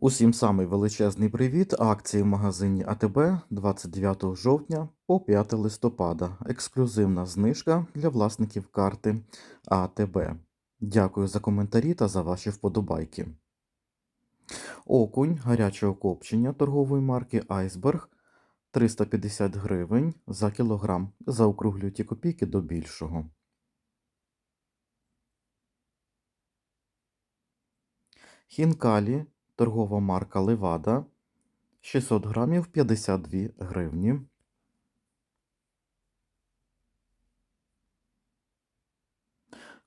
Усім самий величезний привіт. Акції в магазині АТБ 29 жовтня по 5 листопада. Ексклюзивна знижка для власників карти АТБ. Дякую за коментарі та за ваші вподобайки. Окунь гарячого копчення торгової марки Айсберг 350 гривень за кілограм. Заокруглюю ті копійки до більшого. Хінкалі торгова марка Левада 600 грамів 52 гривні.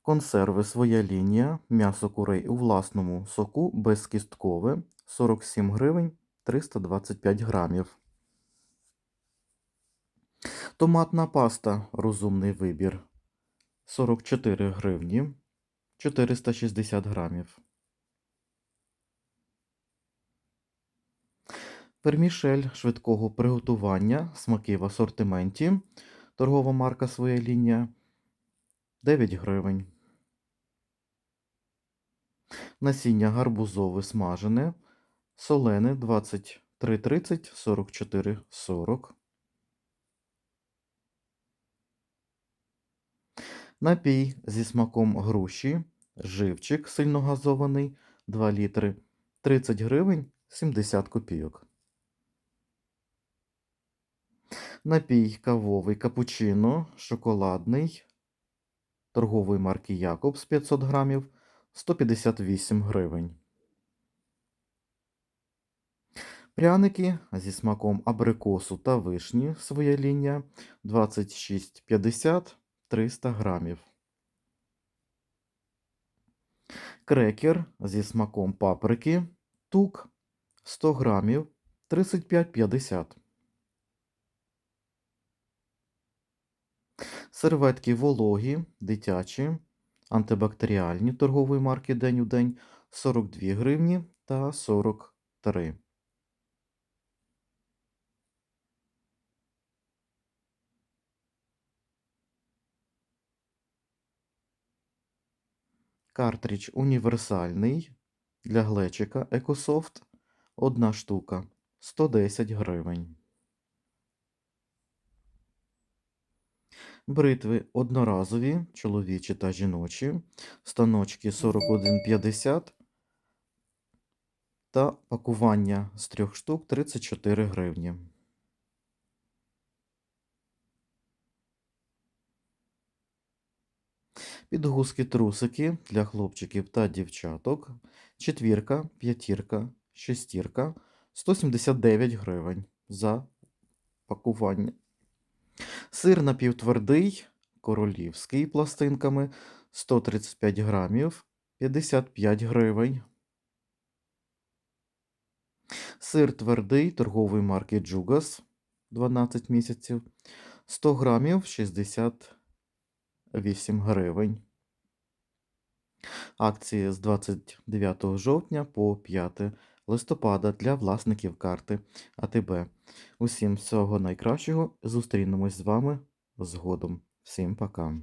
Консерви своя лінія, м'ясо курей у власному соку безкісткове 47 гривень 325 грамів. Томатна паста розумний вибір 44 гривні 460 грамів. Вермішель швидкого приготування, смаки в асортименті. Торгова марка своя лінія 9 гривень. Насіння гарбузове смажене, солене 23,30, 44,40. Напій зі смаком груші, живчик сильногазований 2 літри 30 гривень 70 копійок. Напій кавовий капучино, шоколадний, торгової марки Якобс 500 грамів, 158 гривень. Пряники зі смаком абрикосу та вишні, своя лінія 26,50 300 грамів. Крекер зі смаком паприки, тук 100 грамів 35,50. Серветки вологі, дитячі, антибактеріальні торгової марки День у день 42 гривні та 43. Картридж універсальний для глечика Екософт. Одна штука 110 гривень. Бритви одноразові, чоловічі та жіночі, станочки 41,50 та пакування з трьох штук 34 гривні. Підгузки трусики для хлопчиків та дівчаток. Четвірка, п'ятірка, шестірка 179 гривень за пакування. Сир напівтвердий, королівський пластинками 135 грамів 55 гривень. Сир твердий торгової марки Джугас 12 місяців 100 грамів 68 гривень. Акції з 29 жовтня по 5 листопада для власників карти АТБ. Усім всього найкращого. Зустрінемось з вами згодом. Всім пока.